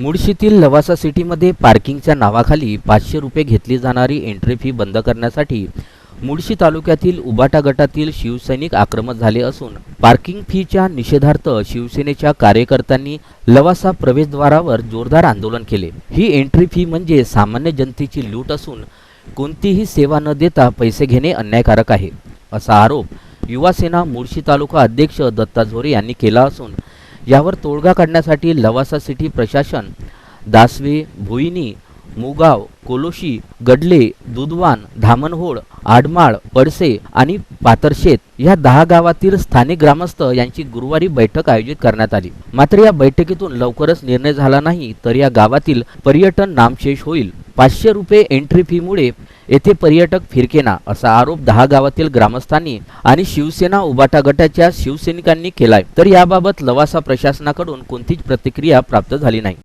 मुळशीतील लवासा सिटीमध्ये पार्किंगच्या नावाखाली पाचशे रुपये घेतली जाणारी एंट्री फी बंद करण्यासाठी मुळशी तालुक्यातील उबाटा गटातील शिवसैनिक आक्रमक झाले असून पार्किंग फीच्या निषेधार्थ शिवसेनेच्या कार्यकर्त्यांनी लवासा प्रवेशद्वारावर जोरदार आंदोलन केले. ही एंट्री फी म्हणजे सामान्य जनतेची लूट असून कोणतीही सेवा न देता पैसे घेणे अन्यायकारक आहे असा आरोप युवासेना मुळशी तालुका अध्यक्ष दत्ता झोरे यांनी केला असून यावर तोडगा काढण्यासाठी लवासा सिटी प्रशासन दासवे भुईनी मुगाव कोलोशी गडले दुधवान धामणहोळ आडमाळ पडसे आणि पातरशेत या दहा गावातील स्थानिक ग्रामस्थ यांची गुरुवारी बैठक आयोजित करण्यात आली. मात्र या बैठकीतून लवकरच निर्णय झाला नाही तर या गावातील पर्यटन नामशेष होईल. पाचशे रुपये एंट्री फीमुळे येथे पर्यटक फिरकेना असा आरोप दहा गावातील ग्रामस्थांनी आणि शिवसेना उबाटा गटाच्या शिवसैनिकांनी केलाय. तर याबाबत लवासा प्रशासनाकडून कोणतीच प्रतिक्रिया प्राप्त झाली नाही.